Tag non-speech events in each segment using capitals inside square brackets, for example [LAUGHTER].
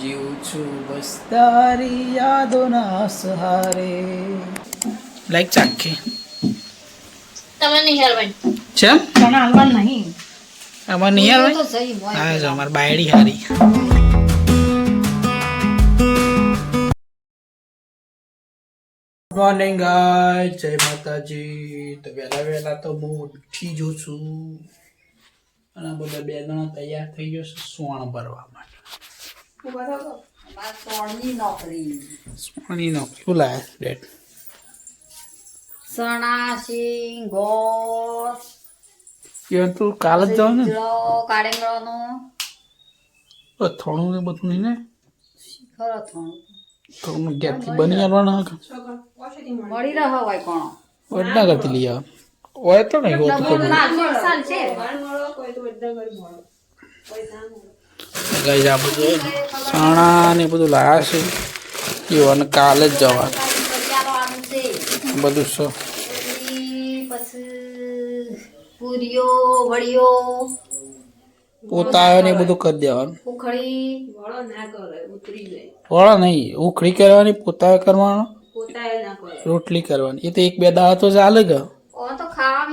જીવું છું બસ તારી યાદોના સહારે. લાઈક ચાખી. તમે નહીં હલવાઈ છે તમે હલવા નહીં. અમાર નહીં હોય. હા જો અમાર બાયડી હારી. મોર્નિંગ ગાય જય માતાજી. તો વહેલા વહેલા તો હું ઉઠી જઉં છું. અને બધા બે જણા તૈયાર થઈ ગયો છે સોણ ભરવા માટે. નોકરી. સોણની નોકરી. શું સણા સિંગ ગોળ એ તું કાલ જ જાવ ને? કાળેંગળાનો થોડું ને બધું નહીં ને? ખરો થોડું થોડું ઘેરથી બની આવવાનું મળી રહે હોય કોણ? વડના કરતી લઈ આવ. હોય તો નહીં હોતું કબૂલ સાલ છે ગઈ આ બધું ચણા ને બધું લાયા છે. એવાને કાલે જ જવાનું. બધું શું પૂરીઓ વડીઓ પોતાયો ને બધું કરી દેવાનું. ઉખડી વળો નહીં, ઉખડી કરવાની પોતાયો કરવાનો, રોટલી કરવાની. એ તો એક બે દાળ તો ચાલે કે ઓ તો ખાવા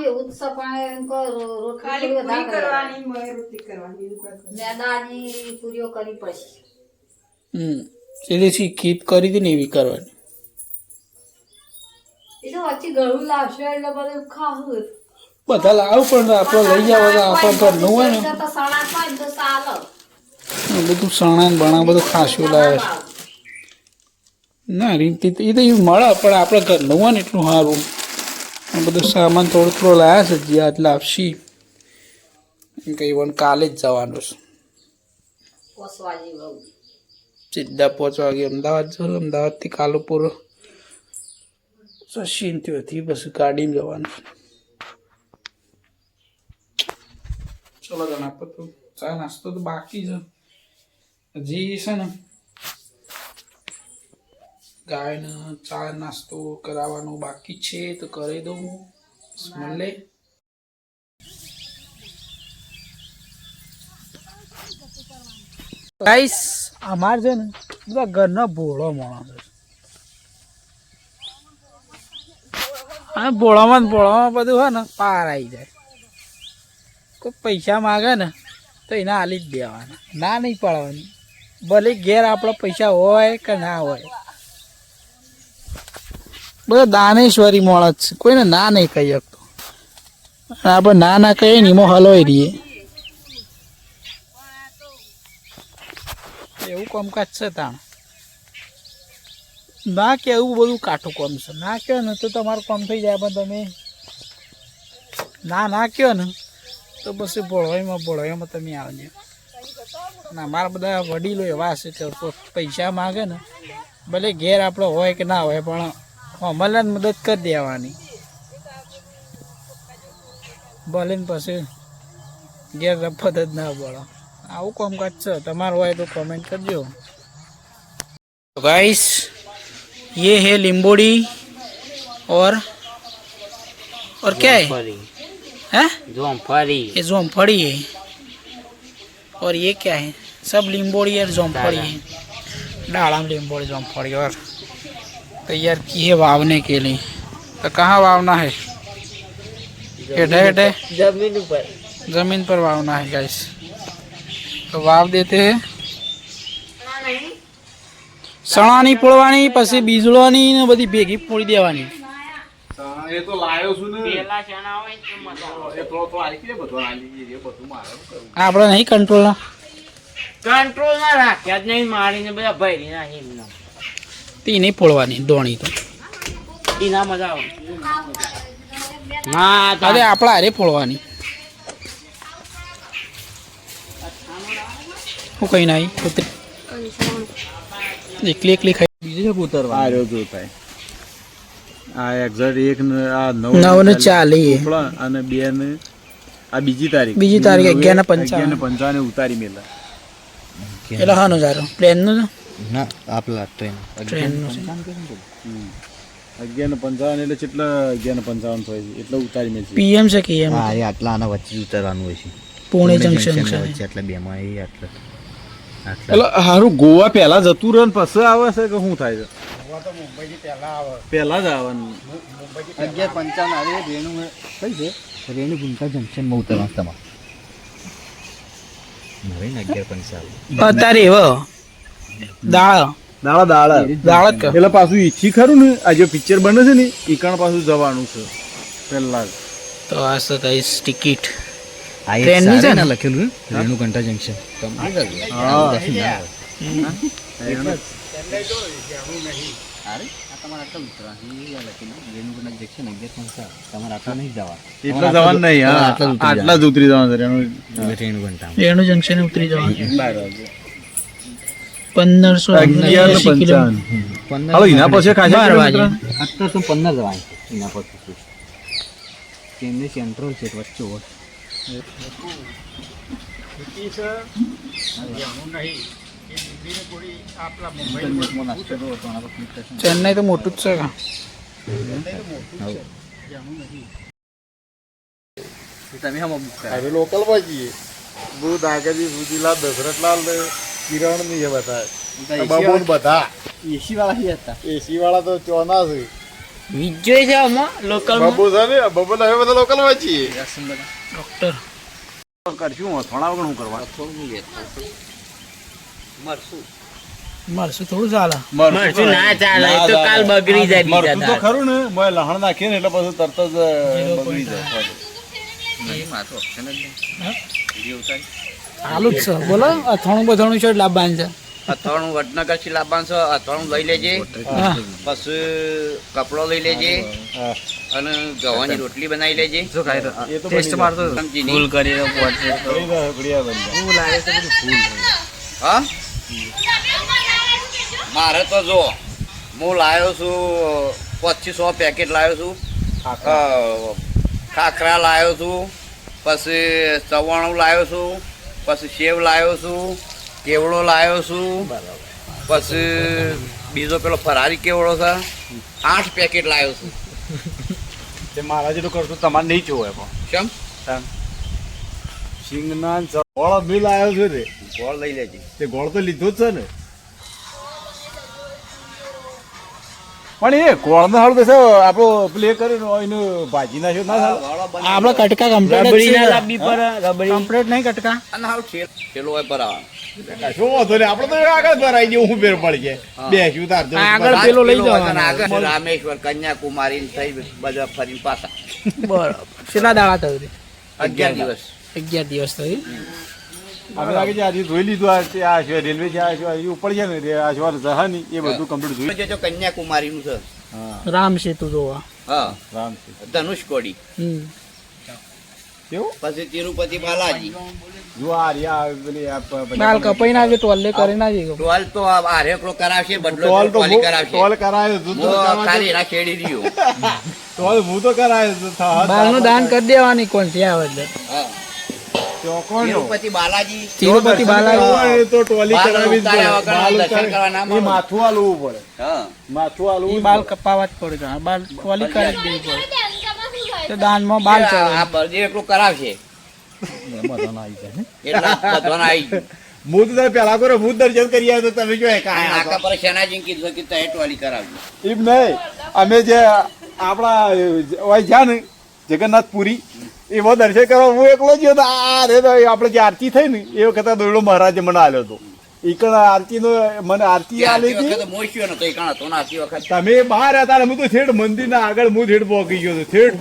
રોટલી કરવાની. મેદાની પૂરીઓ હમ. એટલે શીખી કરી હતી ને એવી કરવાની? એ તો વચ્ચે ગળું લાવશે એટલે બધું ખાવું બધા લાવું પણ આપણે લઈ જાવ તો આપણે ઘરનું હોય ને. તો સણા તો બધું સણા ને બણા બધું ખાસું લાવે. છે. ના રીતે તો એ તો એ મળે પણ આપણે ઘરનું હોય ને એટલું સારું. આ બધું સામાન થોડો થોડો લાયા છે, જે આજ આપશી એમ કે કાલે જ જવાનું છે. સીધા પહોંચવા વાગે અમદાવાદ જો અમદાવાદથી કાલુપુર. સચિન ત્યાંથી પછી ગાડીમાં જવાનું ચલો જણા તો ચા નાસ્તો તો બાકી છે. હજી છે ને ગાયને ચા નાસ્તો કરાવવાનો બાકી છે, તો કરી દઉં મળે ગાઈસ અમાર છે ને બધા ઘરનો ભોળો માણસ છે. અને ભોળામાં ભોળામાં બધું હોય ને, પાર આવી જાય. કોઈ પૈસા માગે ને, તો એને આલી જ દેવાના. ના નહીં પાડવાની. ભલે ઘેર આપણા પૈસા હોય કે ના હોય. બધા દાનેશ્વરી માણસ છે. કોઈને ના નહીં કહી શકતો. આપણે ના ના કહીએ ને એમાં હલવાઈ રહીએ. એવું કામકાજ છે તાણ. ના કે એવું બધું કાઠું કામ છે. ના કહો ને તો તમારું કામ થઈ જાય, પણ તમે ના ના કહો ને તો પછી ભોળવાઈમાં ભોળવાઈમાં તમે આવજો. ના અમારા બધા વડીલો એવા હશે કે પૈસા માગે ને, ભલે ઘેર આપણો હોય કે ના હોય, પણ અમલને મદદ કરી દેવાની ભલે ને પછી ઘેર રફત જ ના પડો આવું કામકાજ છે તમારું હોય તો કમેન્ટ કરજો गाइस ये है लिम्बोड़ी और और क्या है हैं जोमफली ये जोमफड़ी है और ये क्या है सब लिम्बोड़ी और जोमफड़ी है डालम लिम्बोड़ी जोमफड़ी और तैयार की है वावने के लिए तो कहाँ वावना है हेठे हेठे जमीन ऊपर जमीन पर वावना है गाइस तो वाव देते हैं સણાની પોળવાની પછી બીજળોની ને બધી ભેગી પોળી દેવાની એ તો લાયો છું ને પેલા ચણા હોય તો મજા આવે એ થોડો થોડો આલી કે બધો આલી એ બધું મારે શું કરવું આપણે નહીં કંટ્રોલ કંટ્રોલ ના રાખ્યા જ નહીં મારીને બધા ભરી નાખી એમનો તે નહીં પોળવાની દોણી તો. એના મજા આવે. ના અરે તારે હારે પોળવાની હું કઈ ના એકલી એકલી ખાઈ. બીજું છે ઉતરવા આ રહ્યો જોતાય. આ એક્ઝેક્ટ એક ને આ નવ નવ ને ચાલી અને બે ને આ બીજી તારીખ. બીજી તારીખ અગિયાર ને પંચાવન. પંચાવન ઉતારી મેલા. એટલે હાનો જારો પ્લેનનું ના આપલા ટ્રેન અગિયાર ને પંચાવન એટલે કેટલા અગિયાર ને પંચાવન થાય છે? એટલે ઉતારી મેં પીએમ છે કે હા એ આટલા આના વચ્ચે ઉતારવાનું હોય છે. પુણે જંકશન બેમાં એ આટલા એટલે હારું ગોવા પહેલા જતું રહે ને પછી આવે છે કે શું થાય છે? પહેલા જ આવવાનું અગિયાર પંચાવન આવે રેણુ કઈ છે? રેણુ ગુંટા જંકશનમાં ઉતરવાનું તમારે. નવીન અગિયાર પંચાવન. અત્યારે એવો. દાળ દાડા દાળ જ એટલે પાછું ઈચ્છી ખરું ને આ જે પિક્ચર બને છે ને એ પાછું જવાનું છે પહેલા તો આ છે ગાઈસ ટિકિટ આ એક ટ્રેનની છે ને? લખેલું હે? રેણુ ઘંટા જંકશન રેણુ જંકશન અગિયાર પંચાવન. તમારે આટલા નહીં જવાનું. એટલે જવાનું નહીં હા આટલા જ ઉતરી જવાનું છે એનું રેણુ ઘંટા રેણુ જંકશન ઉતરી જવાનું પંદરસો અગિયાર. પંચાવન. હાલો એના પછી ખાસા? અત્યારે તો પંદર જવાય એના પર ચેન્નઈ સેન્ટ્રલ છે વચ્ચે હોય. ચેન્નઈ તો મોટું જ છે તમે હમ બુક હવે લોકલ જઈએ. બહુ દાદાજી સુધીલાલ દશરથલાલ ને કિરણની છે બધા બાબુ બધા. એસી વાળા હતા. એસી વાળા તો ચોના છે. વિજય છે આમાં? લોકલ બાબુ છે ને બાબુ ને હવે બધા લોકલમાં છીએ. ડોક્ટર કરશું થોડા વગર હું કરવા? મરશું થોડું ચાલે. મરચું ના ચાલે તો કાલ બગડી જાય બીજા તો ખરું ને મોય લહણ નાખીએ ને એટલે પછી તરત જ બગડી જાય. જ છે. બોલો અથાણું બધાણું છે લાભવાન છે? અથાણું વડનગરથી લાવવાનું છે અથાણું લઈ લેજે. હા. પછી કપડો લઈ લેજે. અને ગવાની રોટલી બનાવી લેજે. એ તો ટેસ્ટ મારતો ફૂલ આવે છે ફૂલ હા? મારે તો જો હું લાવ્યો છું પચીસો સો પેકેટ લાવ્યો છું. ખાખરા. લાવ્યો છું. પછી ચવાણું લાવ્યો છું. પછી સેવ લાવ્યો છું કેવડો લાવ્યો છું પછી બીજો પેલો ફરારી કેવડો છે આઠ પેકેટ લાવ્યો છું. તે મારા જેટલું કરશું તમારે નહીં જોવે પણ. કેમ? સિંગના ગોળ બી આવ્યો છે રે ગોળ લઈ લેજે. તે ગોળ તો લીધો જ છે ને. પણ એ કોણ નો હાલ તો આપણો પ્લે કર્યો એનું ભાજી નાખ્યો ના બની. આપણે કટકા કમ્પ્લીટ રબડી ના લાબી પર રબડી. કમ્પ્લીટ નહીં કટકા? અને હાલ છેલ છેલો હોય ભરાવાનો શું વાંધો નહીં આપણે તો આગળ ભરાઈ ગયું હું ફેર પડી જાય. બેસ્યું તાર આગળ પેલો લઈ જવાનો. આગળ રામેશ્વર કન્યાકુમારી થઈ બધા ફરીને પાછા. બરાબર. કેટલા દાડા થયું અગિયાર દિવસ. અગિયાર દિવસ થયું? અમે લાગે છે આજે જોઈ લીધું આ છે આ છે રેલવે છે આ છે એ ઉપર છે ને આ છે જહા ની એ બધું કમ્પ્લીટ જોઈ જો જો કન્યાકુમારી નું છે રામ સેતુ જોવા. હા. રામ સેતુ. ધનુષકોડી હમ. કેવું પછી તિરુપતિ બાલાજી. જો આ રહ્યા પેલી બાલ કપાઈ ના આવે ટોલે કરી ના જઈએ ટોલ તો આ આરેકડો કરાવશે બદલો ટોલ તો કરાવશે. ટોલ કરાયો તું તો હું કરવા ખાલી દે. એના રહ્યો. [LAUGHS] ટોલ હું તો કરાયો તું બાલનું દાન કરી દેવાની કોણ છે આવે હા. તિરુપતિ બાલાજી. તિરુપતિ બાલાજી. તો ટોલી કરાવી જ ઉતાર્યા પડે. વગર બાલ દર્શન કરવા ના માથું હાલવું પડે. હા. માથું હાલવું બાલ કપાવા જ પડે ઘણા બાલ ટોલી કરી દેવી પડે. તો દાનમાં બાલ ચડે આ બળદેવ એટલું કરાવશે. બધાના આવી જાય એટલા બધાના આવી ગયું. હું પેલા કરો મૂત દર્શન કરી આવ્યો તો તમે જો આ નાકા પર શેનાજી કીધું કે તય ટોલી કરાવજો. એમ નહીં. અમે જે આપણા હોય જ્યાં ને જગન્નાથપુરી એવો દર્શન કરવા હું એકલો જ તો આ રે તો આપણે જે આરતી થઈ ને એ વખતે દોડો મહારાજે મને આલ્યો હતો. ઈકણ આરતી નો મને આરતી આલી હતી. એકાણ તમે બહાર હતા હું તો મંદિર ના આગળ હું થેડ પહોંચી ગયો હતો. થેડ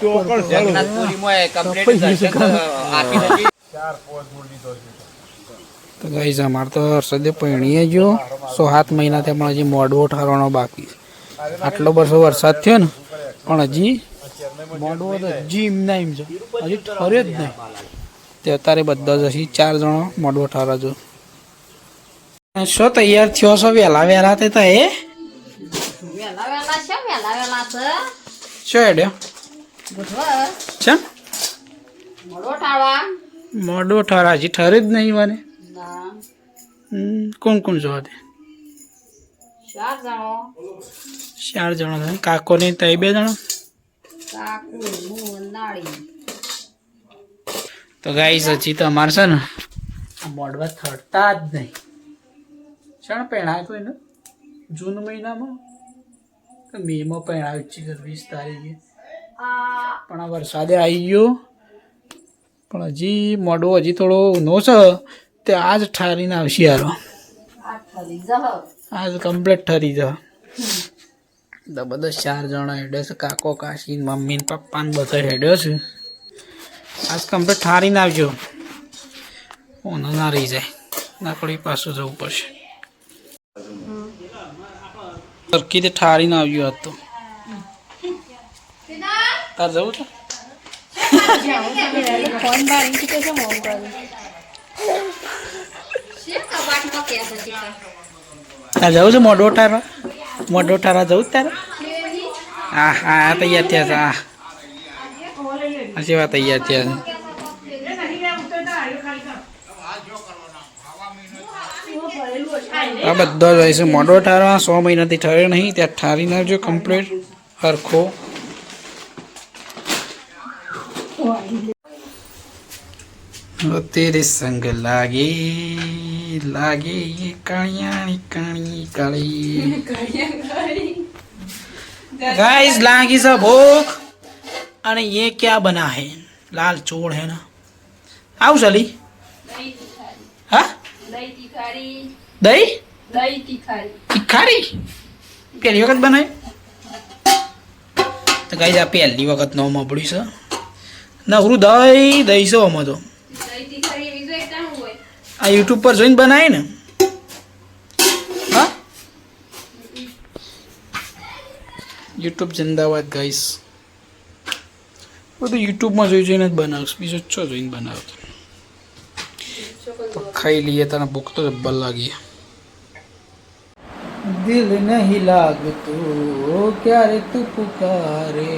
તો ગાઈઝ અમારે તો હર્ષદે પૈણીએ જો સો સાત મહિના ત્યાં પણ હજી મોડવો ઠારવાનો બાકી આટલો બરસો વરસાદ થયો ને પણ હજી મોડવો તો હજી એમ છે. હજી ઠર્યો જ નહીં. તે અત્યારે બધા જ હજી ચાર જણો મોડવો ઠારજો શું તૈયાર થયો છો? વહેલા વહેલા તે તા એ વેલા વેલા છે વેલા વેલા છે. શું હેડ્યો? છે? મોડો ઠાર. હજી ઠરે જ નહીં મને કોણ કોણ છો તે ચાર જણો. ચાર જણા કાકો ને તઈ બે જણા? કાકુ હું નાળી તો ગાઈસ હજી તો અમારે છે ને મોડવા થડતા જ નહીં. શાણ પહેણાયો કોઈ ને જૂન મહિનામાં? મેમાં પહેણાયો છે વીસ તારીખે. પણ આ વરસાદે આવી ગયો. પણ હજી મોડો હજી થોડો ઉનો છે તે આજ ઠારીને આવશે યારો. આજ કમ્પ્લીટ ઠરી જા. બધા ચાર જણા હેડે છે, કાકો, કાશી, મમ્મી ને પપ્પા બધા હેડ્યો છે. આજ કમ્પ્લીટ ઠારીને આવજો. ઓનો ના રહી જાય. નાકડી પાછું જવું પડશે. સરખી તે ઠારીને આવ્યો હતો તાર જવું છે? તાર જવું છે મોઢો ઠારવા મોઢો ઠારા જવું તારે હા હા તૈયાર થયા છે, હા. હજી વાત તૈયાર થયા છે. આ બધો જ હોય ઠારવા સો મહિનાથી ઠર્યો નહીં, ત્યાં ઠારી નાખજો કમ્પ્લીટ હરખો. તેરે સંગ લાગે લાગે ये काणियाणी काणी काली गाइस लागी सब भूख અને ये क्या बना है लाल चोड़ है ना આવું ચાલી હા દહીં તીખારી પહેલી વખત બનાવી તો ગાઈસ આ પહેલી વખત નો મળ્યું છે નવરું દહીં દહીં છે આમાં તો આ યુટ્યુબ પર જોઈને બનાવી ને હા યુટ્યુબ જિંદાબાદ ગાઈસ બધું યુટ્યુબમાં જોઈ જોઈને જ બનાવશ બીજું છો જોઈને બનાવતો તો ખાઈ લઈએ તને ભૂખ તો જબ્બર લાગી દિલ નહીં લાગતો ક્યારે તું પુકારે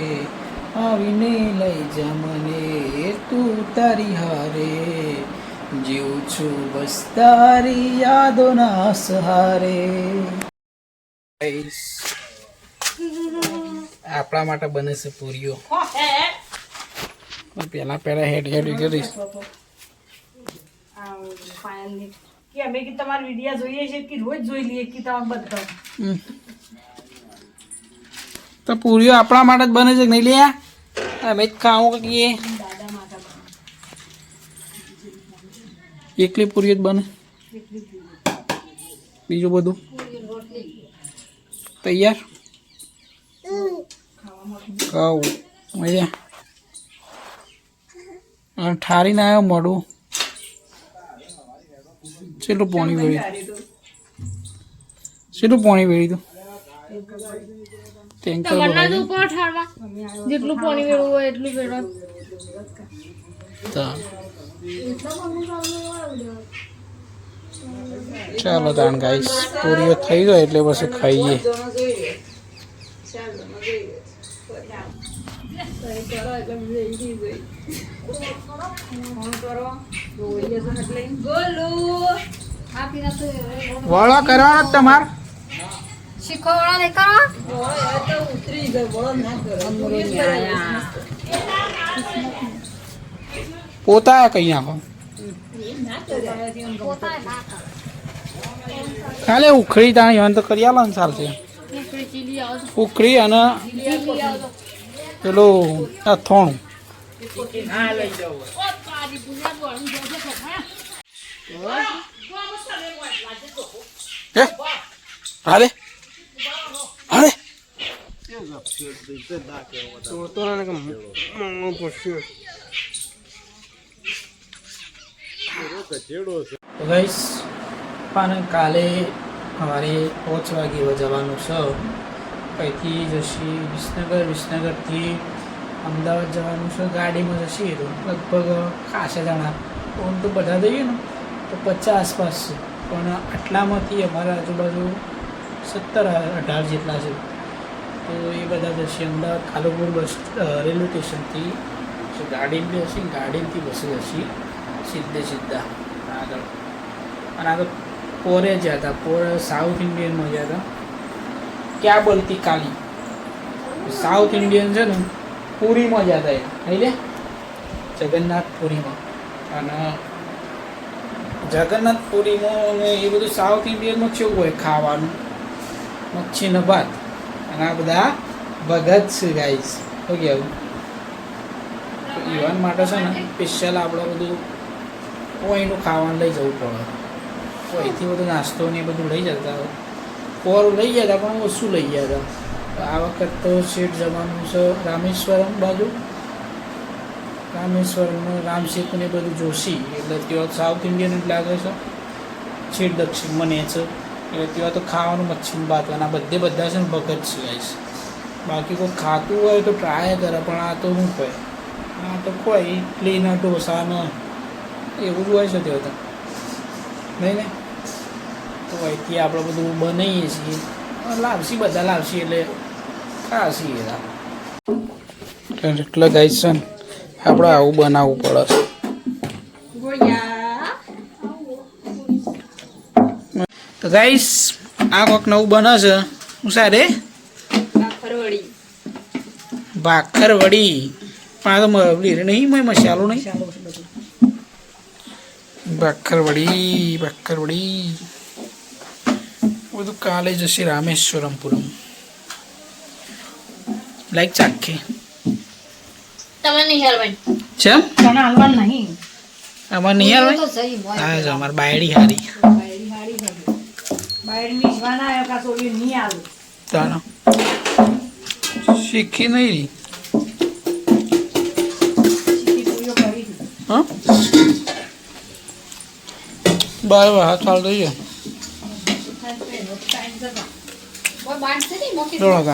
આવીને લઈ જા મને તું તારી હારે જીવું છું બસ તારી યાદોના સહારે. આપણા માટે બને છે પૂરીઓ. પેલા પેલા હેડ હેડ કરીશ કે અમે કે તમારા વિડિયા જોઈએ છે કે રોજ જોઈ લઈએ કે તમે બધા? તો પૂરીઓ આપણા માટે જ બને છે કે નહીં લે અમે જ ખાવું કે એકલી પૂરી જ બને? બીજું બધું? તૈયાર? ખાવું. મજા. અને ઠારીને આવ્યો મોડું કેટલું પાણી વેળ્યું કેટલું પાણી વેળ્યું તું? ટેન્કર જેટલું પાણી વેળવું હોય એટલું વેળવા તો ચાલો તાણ ગાઈસ પૂરીઓ થઈ ગયો એટલે પછી ખાઈએ. વળો કરો તમાર. શીખો વળો નહીં કરો. ઉતરી ગયો વળો ના કરવા પોતા કઈ નાખો ખાલી ઉખડી તાણી યન તો કરી આલો ને ચાલશે ઉખડી અને પેલું અથોણું હે? હાલે? હાલે તો ગઈશ પણ કાલે અમારે પાંચ વાગે જવાનું છે. અહીંથી જશી વિસનગર, વિસનગરથી અમદાવાદ જવાનું છે. ગાડીમાં જશીએ તો લગભગ ખાસા જણા ઓમ તો બધા જઈએ ને, તો પચાસ આસપાસ છે. પણ આટલામાંથી અમારા આજુબાજુ સત્તર, અઢાર જેટલા છે. તો એ બધા જશે અમદાવાદ કાલુપુર બસ રેલવે સ્ટેશનથી. ગાડીની હશે, ગાડીથી બસ જશે સીધે સીધા. આગળ. અને આગળ પોરે જ્યાં હતા, પોર સાઉથ ઇન્ડિયનમાં ગયા હતા. ક્યાં બોલતી કાલી? સાઉથ ઇન્ડિયન છે ને, પુરીમાં ગયા હતા એ. નહીં લે. જગન્નાથ પુરીમાં અને જગન્નાથ પુરીમાં ને એ બધું સાઉથ ઇન્ડિયનમાં કેવું હોય? ખાવાનું. મચ્છી ને ભાત. આ બધા ભગત છે ગાઈસ શું કહેવું યુવાન માટે છે ને સ્પેશિયલ આપણે બધું કોઈનું ખાવાનું લઈ જવું પડે. કોઈથી બધું નાસ્તો ને બધું લઈ જતા કોરું લઈ ગયા હતા, પણ ઓછું લઈ ગયા હતા. આ વખત તો સીટ જવાનું છે રામેશ્વરમ બાજુ. રામેશ્વરમ રામસેતુ ને બધું જોશી. એટલે ત્યાં સાઉથ ઇન્ડિયન જ લાગે છે. સીટ દક્ષિણમાં ને છે. એટલે ત્યાં તો ખાવાનું મચ્છી ભાત અને આ બધે બધા છે ને ભગત છે. બાકી કોઈ ખાતું હોય તો ટ્રાય કરે, પણ આ તો શું કહે આ તો કોઈ ઇડલી ને ઢોસા ને એવું જ હોય છે ત્યાં તો નહીં ને? તો અહીંથી આપણે બધું બનાવીએ છીએ. લાવશી, બધા લાવશી એટલે ખાશી એટલે ને, આપણે આવું બનાવવું પડે તો ગાઈસ આ કોક નવું બને છે શું સારે ભાખર વડી પણ આ તો મરબડી નહીં મેં મસાલો નહીં? ભાખર વડી ભાખર વડી બધું કાલે જશે રામેશ્વરમપુરમ. લાઈક ચાખી તમે નહીં હેરવાઈ તને હાલવાનું નહીં. અમારે નહીં હા અમારે બાયડી હારી. બાયડી હારી હતી બાયડીની જવાના આવ્યો કાં સોલી નહીં આવે. શીખી નહીં. હા? બાય બાય હાથ ચાલતો છે